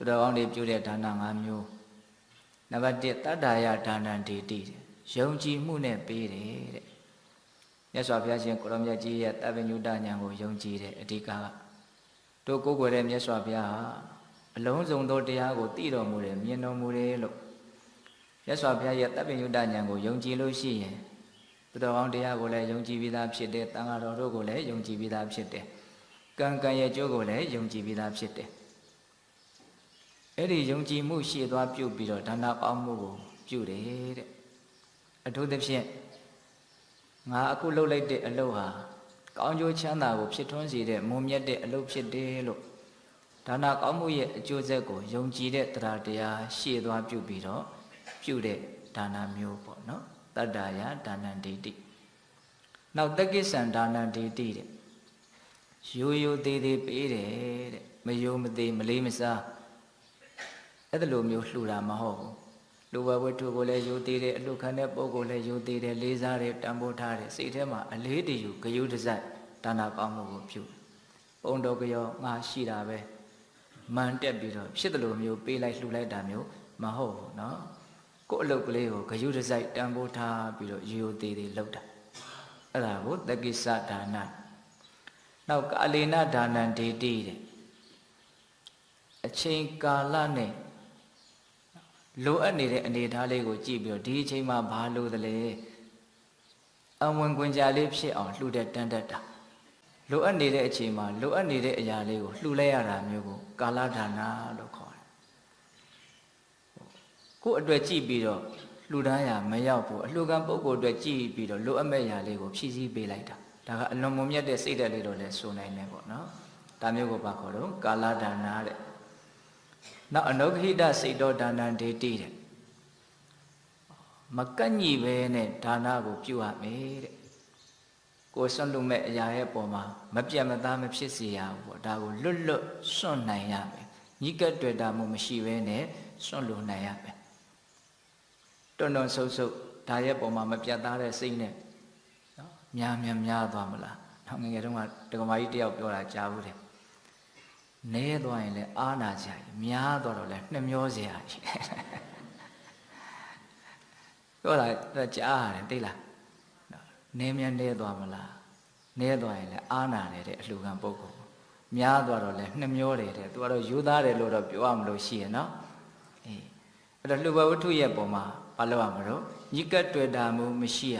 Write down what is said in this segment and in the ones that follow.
သူတော်ကောင်းတွေပြုတဲ့ဒါန၅မျိုးနံပါတ်1တတ္တာယဒါနံဒေတိတဲ့ယုံကြည်မှုနဲ့ပေးတယ်တဲ့မြတ်စွာဘုရားရှင်ကိုရောမြတ်ကြီးရဲ့တပ္ပညုတဉာဏ်ကိုယုံကြည်တဲ့အဓိကကတို့ကိုယ်ကိုယ်တဲ့မြတ်စွာဘုရားဟာအလုံးစုံသောတရားကိုသိတော်မူတယ်မြင်တော်မူတယ်လို့မြတ်စွာဘုရားရဲ့တပ္ပညုတဉာဏ်ကိုယုံကြည်လို့ရှိရင်သူတော်ကောင်းတရားကိုလည်းယုံကြည်ပြီးသားဖြစ်တယ်တန်ဃာတော်တို့ကိုလည်းယုံကြည်ပြီးသားဖြစ်တယ်ကံကံရဲ့ကျိုးကိုလည်းယုံကြည်ပြီးသားဖြစ်တယ် အဲ့ဒီယုံကြည်မှုရှေ့သွားပြုတ်ပြီးတော့ဒါနကောင်းမှုကိုပြုတယ်တဲ့အထူးသဖြင့်ငါအခုလှုပ်လိုက်တဲ့အလုပ်ဟာကောင်းကျိုးချမ်းသာကိုဖြစ်ထွန်းစေတဲ့မုံမြတ်တဲ့အလုပ်ဖြစ်တယ်လို့ဒါနကောင်းမှုရဲ့အကျိုးဆက်ကိုယုံကြည်တဲ့တရားတရားရှေ့သွားပြုတ်ပြီးတော့ပြုတဲ့ဒါနမျိုးပေါ့နော်တတ္တာယဒါနံဒိဋ္ဌိနောက်တက္ကိစ္ဆံဒါနံဒိဋ္ဌိတဲ့ရိုးရိုးသေးသေးပေးတယ်တဲ့မယုံမသေးမလေးမစား အဲ့ဒါလိုမျိုးလှူတာမဟုတ်ဘူးလူဘဝတ္ထုကိုလည်းယုံသေးတယ်အလှခံတဲ့ပုံကိုလည်းယုံသေးတယ်လေးစားတယ်တန်ဖိုးထားတယ်စိတ်ထဲမှာအလေးတယူဂယုတစိုက်ဒါနာကောင်းမှုကိုပြုပုံတော်ကြောငါရှိတာပဲမန်တက်ပြီးတော့ဖြစ်တယ်လို့မျိုးပေးလိုက်လှူလိုက်တာမျိုးမဟုတ်ဘူးเนาะကိုယ့်အလုပ်ကလေးကိုဂယုတစိုက်တန်ဖိုးထားပြီးတော့ရိုးသေးသေးလုပ်တာအဲ့ဒါကိုတက္ကိစ္စဒါနနောက်ကာလေနဒါနံဒေတိတဲ့အချိန်ကာလနဲ့ လိုအပ်နေတဲ့အနေအထားလေးကိုကြည့်ပြီးတော့ဒီအချိန်မှာဘာလို့သလဲအဝင်ခွင်ကြလေးဖြစ်အောင်လှူတဲ့တန်းတတ်တာလိုအပ်နေတဲ့အချိန်မှာလိုအပ်နေတဲ့အရာလေးကိုလှူလိုက်ရတာမျိုးကိုကာလဒါနလို့ခေါ်တယ်ကိုယ့်အတွက်ကြည့်ပြီးတော့လှူဒန်းရမရောက်ဘူးအလှူခံပုဂ္ဂိုလ်အတွက်ကြည့်ပြီးတော့လိုအပ်မဲ့အရာလေးကိုဖြည့်ဆည်းပေးလိုက်တာဒါကအလွန်မွန်မြတ်တဲ့စိတ်ဓာတ်လေးတော့လည်းဆိုနိုင်တယ်ပေါ့နော်ဒါမျိုးကိုပါခေါ်တော့ကာလဒါနတဲ့ နောက်အနုဂဟိတစိတ်တော်ဒါနံဒေတိတဲ့မကန့်ညီပဲနဲ့ဒါနကိုပြုရမယ်တဲ့ကိုယ်ဆွန့်လွတ်မဲ့အရာရဲ့ပုံမှာမပြတ်မသားမဖြစ်စေရဘူးပေါ့ဒါကိုလွတ်လွတ်စွန့်နိုင်ရမယ်ညီကတွေ့တာမှုမရှိဘဲနဲ့စွန့်လွတ်နိုင်ရမယ်တွန်းတွန်းဆုပ်ဆုပ်ဒါရဲ့ပုံမှာမပြတ်သားတဲ့စိတ်နဲ့နော်များများများသွားမလားနောက်ငယ်ငယ်တုန်းကဒကမာကြီးတယောက်ပြောတာကြားဘူးတယ် နဲသွားရင်လည်းအားနာကြရည်များသွားတော့လည်းနှမျောစရာကြီးပြောတာကြားရတယ်တိတ်လားနဲမြန်းနဲသွားမလားနဲသွားရင်လည်းအားနာတယ်တဲ့အလှခံပုဂ္ဂိုလ်များသွားတော့လည်းနှမျောတယ်တဲ့သူကတော့ယူသားတယ်လို့တော့ပြောရမလို့ရှိရနော်အေးအဲ့တော့လှုပ်ဘဝတ္ထုရဲ့ပုံမှာဘာလို့ရမလို့ညစ်ကပ်တွေ့တာမျိုးမရှိရ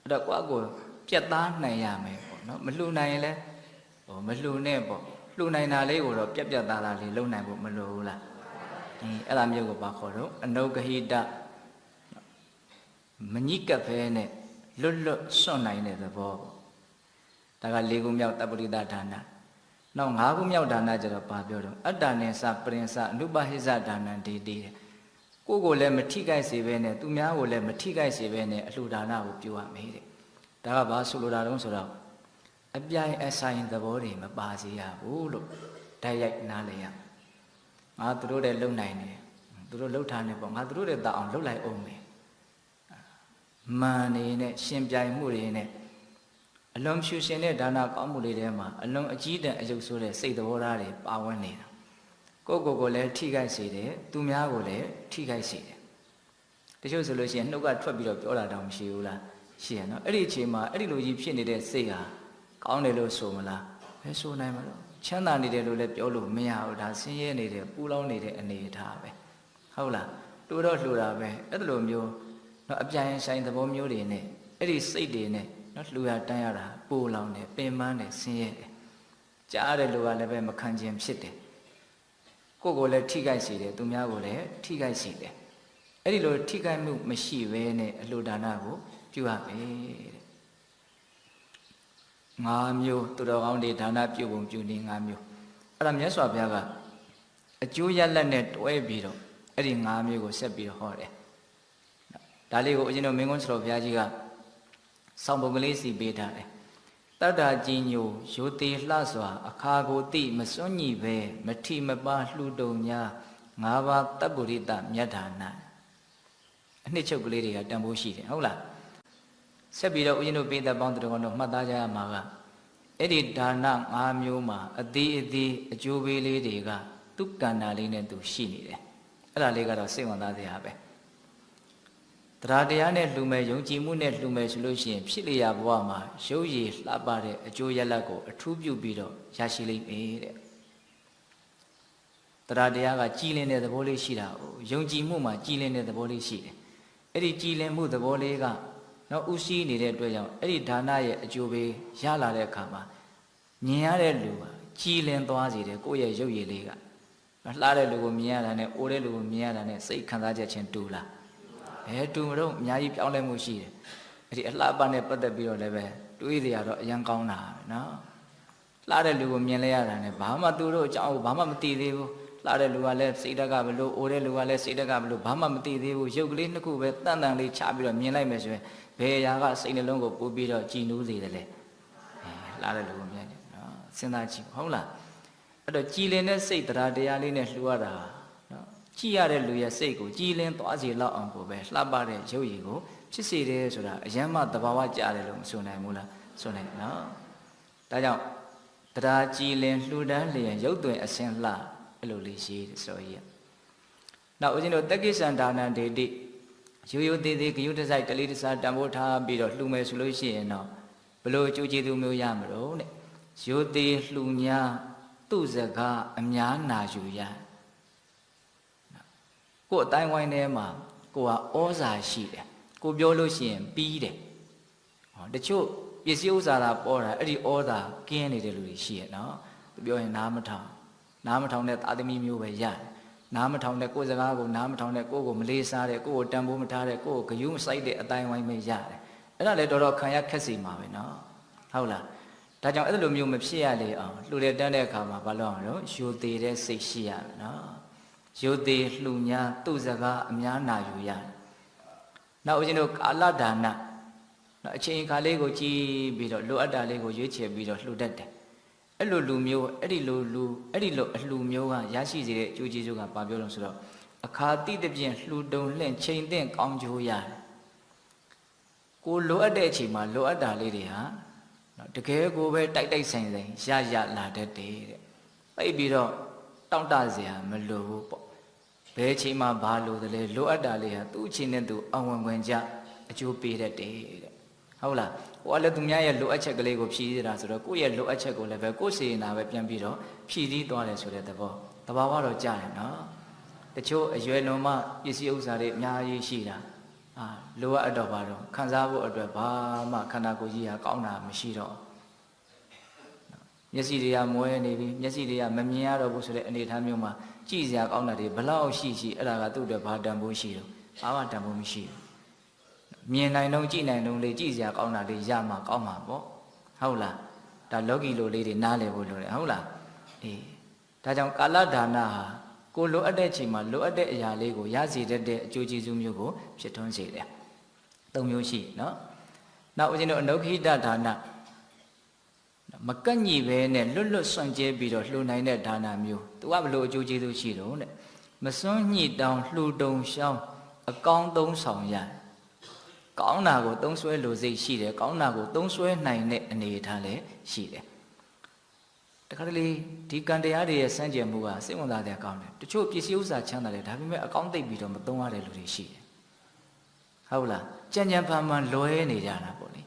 အဲ့တော့ကိုယ့်အကိုပြတ်သားနိုင်ရမယ်ပေါ့နော်မလှူနိုင်ရင်လည်းဟိုမလှူနဲ့ပေါ့ လှူနိုင်တာလေးကိုတော့ပြက်ပြက်သားသားလေးလုပ်နိုင်ဖို့မလိုဘူးလားအေးအဲ့ဒါမျိုးကိုဘာခေါ်တော့အနုဂဟိတမညိကပ်ဖဲနဲ့လွတ်လွတ်စွန့်နိုင်တဲ့သဘောပေါ့ဒါက၄ခုမြောက်တပ္ပရိသဒါနနောက်၅ခုမြောက်ဒါနကျတော့ဘာပြောတော့အတ္တနေစပရိင်္စအနုပဟိဇဒါနံဒေတိတဲ့ကိုယ်ကိုလည်းမထိခိုက်စေဘဲနဲ့သူများကိုလည်းမထိခိုက်စေဘဲနဲ့အလှူဒါနကိုပြုရမယ်တဲ့ဒါကဘာဆိုလိုတာတုံးဆိုတော့ အပြိုင်အဆိုင်သဘောတွေမပါစေရဘူးလို့တိုက်ရိုက်နားလည်ရငါတို့တဲ့လုံနိုင်တယ်သူတို့လှုပ်ထားနေပေါ့ငါတို့တဲ့တအောင်လှုပ်လိုက်အောင်မယ်မာနေနဲ့ရှင်ပြိုင်မှုတွေနဲ့အလွန်ဖြူရှင်တဲ့ဒါနကောင်းမှုတွေထဲမှာအလွန်အကြီးတန်းအယုတ်ဆိုးတဲ့စိတ်သဘောထားတွေပါဝင်နေတာကိုယ့်ကိုယ်ကိုလည်းထိခိုက်စေတယ်သူများကိုလည်းထိခိုက်စေတယ်တချို့ဆိုလို့ရှိရင်နှုတ်ကထွက်ပြီးတော့ပြောတာတောင်မရှိဘူးလားရှိရနော်အဲ့ဒီအချိန်မှာအဲ့ဒီလိုကြီးဖြစ်နေတဲ့စိတ်ဟာ ကောင်းတယ်လို့ဆိုမလားဘယ်ဆိုနိုင်မလို့ချမ်းသာနေတယ်လို့လည်းပြောလို့မရဘူးဒါဆင်းရဲနေတယ်ပူလောင်နေတဲ့အနေအထားပဲဟုတ်လားတူတော့လှူတာပဲအဲ့လိုမျိုးနော်အပြိုင်ဆိုင်သဘောမျိုးတွေနဲ့အဲ့ဒီစိတ်တွေနဲ့နော်လှူရတန်းရတာပူလောင်တယ်ပင်ပန်းတယ်ဆင်းရဲတယ်ကြားတဲ့လူကလည်းပဲမခံခြင်းဖြစ်တယ်ကိုယ်ကိုလည်းထိခိုက်စေတယ်သူများကိုလည်းထိခိုက်စေတယ်အဲ့ဒီလိုထိခိုက်မှုမရှိဘဲနဲ့အလှူဒါနကိုပြုရမယ်တဲ့ ငါးမျိုးသူတော်ကောင်းတွေဒါနပြုပုံပြုနေငါးမျိုးအဲ့ဒါမြတ်စွာဘုရားကအကျိုးရလက်နဲ့တွဲပြီးတော့အဲ့ဒီငါးမျိုးကိုဆက်ပြီးတော့ဟောတယ်ဒါလေးကိုအရှင်တို့မင်းကွန်းဆရာဘုရားကြီးကဆောင်းပုံကလေးစီပေးထားတယ်တတ္တာကြီးညိုရိုသေလှစွာ အခါကိုတိမစွန့်ညိပဲမထီမပါလှူတုံညာငါးပါးတပ်ပုရိတမြတ်ဒါနအနှစ်ချုပ်ကလေးတွေကတန်ဖိုးရှိတယ်ဟုတ်လား ဆက်ပြီးတော့ဦးဇင်းတို့ပိသက်ပေါင်းတော်တော်မှတ်သားကြရမှာကအဲ့ဒီဒါန၅မျိုးမှာအသေးအသေးအကျိုးပေးလေးတွေကသူကန္နာလေးနဲ့သူရှိနေတယ်အဲ့ဒါလေးကတော့စိတ်ဝင်စားစရာပဲတရားတရားနဲ့လှူမယ်ယုံကြည်မှုနဲ့လှူမယ်ဆိုလို့ရှိရင်ဖြစ်လျာဘဝမှာရုပ်ရည်လှပတဲ့အကျိုးရလဒ်ကိုအထူးပြုပြီးတော့ရရှိလိမ့်မယ်တဲ့တရားတရားကကြည်လင်တဲ့သဘောလေးရှိတာကိုယုံကြည်မှုမှာကြည်လင်တဲ့သဘောလေးရှိတယ်အဲ့ဒီကြည်လင်မှုသဘောလေးက နော်ဥရှိနေတဲ့အတွက်ကြောင့်အဲ့ဒီဒါနရဲ့အကျိုးပေးရလာတဲ့အခါမှာမြင်ရတဲ့လူကကြည်လင်သွားစေတယ်ကိုယ့်ရဲ့ရုပ်ရည်လေးကလှတဲ့လူကိုမြင်ရတာနဲ့အိုးတဲ့လူကိုမြင်ရတာနဲ့စိတ်ခံစားချက်ချင်းတူလားအဲတူမတော့အများကြီးပြောင်းလဲမှုရှိတယ်အဲ့ဒီအလှပနဲ့ပတ်သက်ပြီးတော့လည်းပဲတွေးကြရတော့အရန်ကောင်းတာပဲနော်လှတဲ့လူကိုမြင်လဲရတာနဲ့ဘာမှသူတို့အကြောင်းဘာမှမသိသေးဘူးလှတဲ့လူကလည်းစိတ်ဓာတ်ကဘလို့အိုးတဲ့လူကလည်းစိတ်ဓာတ်ကဘလို့ဘာမှမသိသေးဘူးရုပ်ကလေးနှစ်ခုပဲတန်တန်လေးချပြီးတော့မြင်လိုက်မယ်ဆိုရင် ဘယ်အရာကစိတ်နှလုံးကိုပို့ပြီးတော့ကြည်နူးစေတယ်လေအဲလှတဲ့လူကိုမြင်တယ်နော်စဉ်းစားကြည့်ဟုတ်လားအဲ့တော့ကြည်လင်တဲ့စိတ်တရားတရားလေးနဲ့လှူရတာနော်ကြည်ရတဲ့လူရဲ့စိတ်ကိုကြည်လင်သွားစေလောက်အောင်ကိုပဲလှပတဲ့ရုပ်ရည်ကိုဖြစ်စေတယ်ဆိုတာအယမ်းမှတဘာဝကြတယ်လို့မဆိုနိုင်ဘူးလားဆိုနိုင်နော်ဒါကြောင့်တရားကြည်လင်လှူဒန်းလျင်ရုပ်သွင်အစင်လှအဲ့လိုလေးရှိတယ်ဆိုရည်နောက်ဦးဇင်းတို့တက္ကိစံဒါနံဒေတိ ရိုးရိုးသေးသေးဂယုတစိုက်တလေးတစားတံပိုးထားပြီးတော့လှူမယ်ဆိုလို့ရှိရင်တော့ဘလို့ကြိုးကြည်သူမျိုးရမလို့တဲ့ရိုးသေးလှူညာသူ့စကားအများနာယူရကိုယ်အတိုင်းဝိုင်းထဲမှာကိုကဩဇာရှိတယ်ကိုပြောလို့ရှိရင်ပြီးတယ်ဟောတချို့ပစ္စည်းဥစ္စာတာပေါ်တာအဲ့ဒီဩဇာကင်းနေတဲ့လူတွေရှိရနော်သူပြောရင်နားမထောင်နားမထောင်တဲ့သာသမီမျိုးပဲရတယ် နားမထောင်တဲ့ကိုယ်စကားကိုနားမထောင်တဲ့ကိုယ်ကိုမလေးစားတဲ့ကိုယ်ကိုတန်ဖိုးမထားတဲ့ကိုယ်ကိုဂယုမဆိုင်တဲ့အတိုင်းဝိုင်းပဲရတယ်အဲ့ဒါလည်းတော်တော်ခံရခက်စီမှာပဲနော်ဟုတ်လားဒါကြောင့်အဲ့လိုမျိုးမဖြစ်ရလေအောင်လှူတဲ့တန်းတဲ့အခါမှာဘာလို့အောင်လို့ယူသေးတဲ့စိတ်ရှိရမယ်နော်ယူသေးလှူညာသူ့စကားအများနာယူရတယ်နောက်ဦးဇင်းတို့ကာလဒါနနော်အချိန်အခါလေးကိုကြည့်ပြီးတော့လိုအပ်တာလေးကိုရွေးချယ်ပြီးတော့လှူတတ်တယ် အဲ့လိုလူမျိုးအဲ့ဒီလိုလူအဲ့ဒီလိုအလှမျိုးကရရှိစေတဲ့အကျိုးကျေးဇူးကဘာပြောလို့ဆိုတော့အခါတိတပြင်းလှူတုံလှင့်ချိန်သင့်ကောင်းကျိုးရတယ်ကိုလိုအပ်တဲ့အချိန်မှာလိုအပ်တာလေးတွေဟာတကယ်ကိုပဲတိုက်တိုက်ဆိုင်ဆိုင်ရရလာတတ်တယ်တဲ့ပိတ်ပြီးတော့တောင့်တစရာမလိုဘူးပေါ့ဘယ်ချိန်မှာဘာလိုသလဲလိုအပ်တာလေးဟာသူ့အချိန်နဲ့သူအဝင်ဝင်ကြအကျိုးပေးတတ်တယ်တဲ့ဟုတ်လား ကိုကလည်းသူများရဲ့လိုအပ်ချက်ကလေးကိုဖြည့်ရတာဆိုတော့ကိုယ့်ရဲ့လိုအပ်ချက်ကိုလည်းပဲကိုယ်စေနာပဲပြန်ပြီးတော့ဖြည့်စည်းသွားတယ်ဆိုတဲ့သဘောသဘာဝတော့ကြားတယ်နော်တချို့အရွယ်လွန်မှပစ္စည်းဥစ္စာတွေအများကြီးရှိတာအာလိုအပ်တော့ပါတော့ခံစားဖို့အတွက်ဘာမှခန္ဓာကိုယ်ကြီးဟာကောင်းတာမရှိတော့မျက်စိတွေကမွဲနေပြီမျက်စိတွေကမမြင်ရတော့ဘူးဆိုတဲ့အနေအထားမျိုးမှာကြည့်စရာကောင်းတာတွေဘလောက်ရှိရှိအဲ့ဒါကသူ့အတွက်ဘာတန်ဖိုးရှိတော့ဘာမှတန်ဖိုးမရှိဘူး မြင်နိုင်တော့ကြည့်နိုင်တော့လေကြည့်စရာကောင်းတာလေးရမှာကောင်းမှာပေါ့ဟုတ်လားဒါလောကီလိုလေးတွေနားလည်ဖို့လိုတယ်ဟုတ်လားအေးဒါကြောင့်ကာလဒါနဟာကိုလိုအပ်တဲ့ချိန်မှာလိုအပ်တဲ့အရာလေးကိုရစီတတ်တဲ့အကျိုးကျေးဇူးမျိုးကိုဖြစ်ထွန်းစေတယ်သုံးမျိုးရှိနော်နောက်ဦးဇင်းတို့အနုခိတဒါနမကန့်ညီပဲနဲ့လွတ်လွတ်ဆွန့်ကျဲပြီးတော့လှူနိုင်တဲ့ဒါနမျိုးသူကဘလို့အကျိုးကျေးဇူးရှိတော့တဲ့မစွန့်ညှိတောင်းလှူတုံရှောင်းအကောင်းသုံးဆောင်ရ ကောင်းတာကိုသုံးဆွဲလို့စိတ်ရှိတယ်ကောင်းတာကိုသုံးဆွဲနိုင်တဲ့အနေအထားလည်းရှိတယ်တခါတလေဒီကံတရားတွေရဲ့စမ်းကြယ်မှုကစိတ်ဝင်စားတဲ့အကောင်းတယ်တချို့ပစ္စည်းဥစ္စာချမ်းသာတယ်ဒါပေမဲ့အကောင်းသိပ်ပြီးတော့မသုံးရတဲ့လူတွေရှိတယ်ဟုတ်လားကြံ့ကြံ့ဖန်ဖန်လွဲနေကြတာပေါ့လေ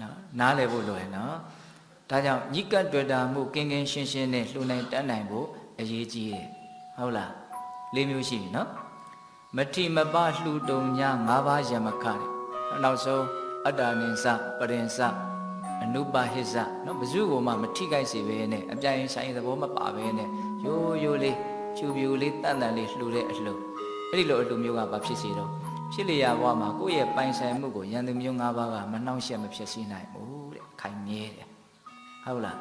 နော်နားလည်ဖို့လွယ်နော်ဒါကြောင့်ညိကတ်တွေ့တာမှုကင်းကင်းရှင်းရှင်းနဲ့လှူနိုင်တတ်နိုင်ဖို့အရေးကြီးတယ်ဟုတ်လားလေးမျိုးရှိပြီနော် မထိမပလှူတုံညာ၅ပါးယမခတဲ့နောက်ဆုံးအတ္တနိစပရင်စအနုပဟိစနော်ဘဇုကိုမှမထိခိုက်စေပဲနဲ့အပြိုင်ဆိုင်သဘောမပါပဲနဲ့ရိုးရိုးလေးချူပြူလေးတန်တန်လေးလှူတဲ့အလှူအဲ့ဒီလိုအလှူမျိုးကဘာဖြစ်စီတော့ဖြစ်လျာဘဝမှာကိုယ့်ရဲ့ပိုင်ဆိုင်မှုကိုယန္တမျိုး၅ပါးကမနှောင့်ယှက်မဖြစ်စီနိုင်ဘူးတဲ့ခိုင်မြဲတယ်ဟုတ်လား